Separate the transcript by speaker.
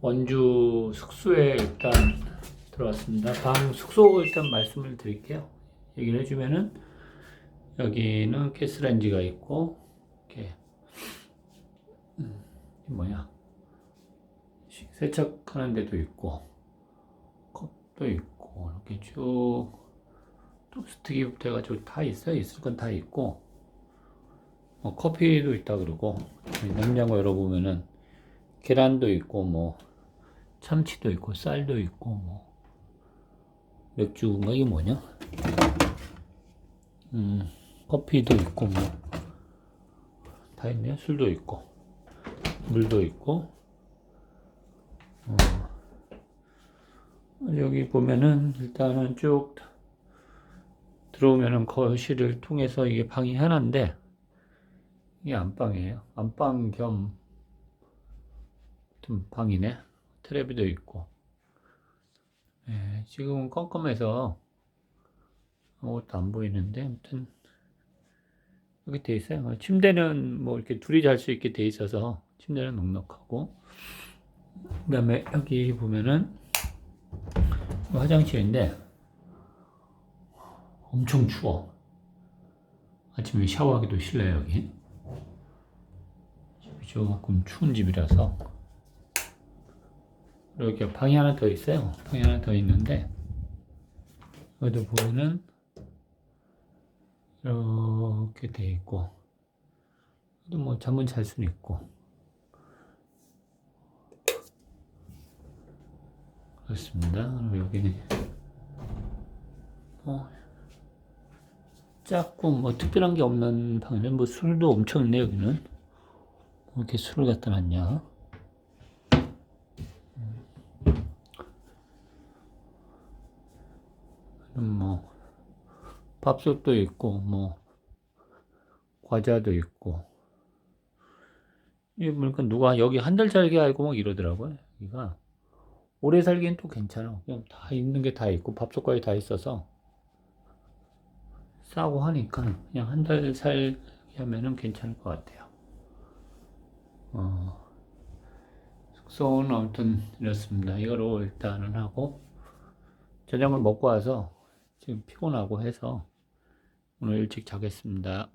Speaker 1: 원주 숙소에 일단 들어왔습니다. 방 숙소 일단 말씀을 드릴게요. 얘기를 해주면은 여기는 가스레인지가 있고 이렇게 음, 뭐냐 세척하는 데도 있고 컵도 있고 이렇게 쭉 토스트기부터 해가지고 다 있어요. 있을 건 다 있고 뭐 커피도 있다 그러고 냉장고 열어보면은 계란도 있고 뭐 참치도 있고 쌀도 있고 뭐 맥주인가 이게 뭐냐? 음 커피도 있고 뭐 다 있네요. 술도 있고 물도 있고 어, 여기 보면은 일단은 쭉 들어오면은 거실을 통해서 이게 방이 하나인데 이게 안방이에요. 안방 겸 좀 방이네. 테레비도 있고. 예, 지금은 껌껌해서 아무것도 안 보이는데 아무튼 이렇게 돼 있어요. 침대는 뭐 이렇게 둘이 잘 수 있게 돼 있어서 침대는 넉넉하고 그 다음에 여기 보면은 화장실인데 엄청 추워. 아침에 샤워하기도 싫어요 여기. 조금 추운 집이라서 이렇게 방이 하나 더 있어요. 방이 하나 더 있는데 여기도 보면은 이렇게 돼 있고 또 뭐 잠은 잘 수는 있고 그렇습니다. 여기는 뭐 작고 뭐 특별한 게 없는 방이네. 뭐 술도 엄청 있네 여기는. 뭐 이렇게 술을 갖다 놨냐? 음, 뭐 밥솥도 있고 뭐 과자도 있고 이 보니까 누가 여기 한 달 살게 알고 막 이러더라고요. 여기가 오래 살기엔 또 괜찮아. 그냥 다 있는 게 다 있고 밥솥까지 다 있어서 싸고 하니까 그냥 한 달 살게 하면은 괜찮을 것 같아요. 어, 숙소는 아무튼 이렇습니다. 이거로 일단은 하고 저녁을 먹고 와서 지금 피곤하고 해서 오늘 일찍 자겠습니다.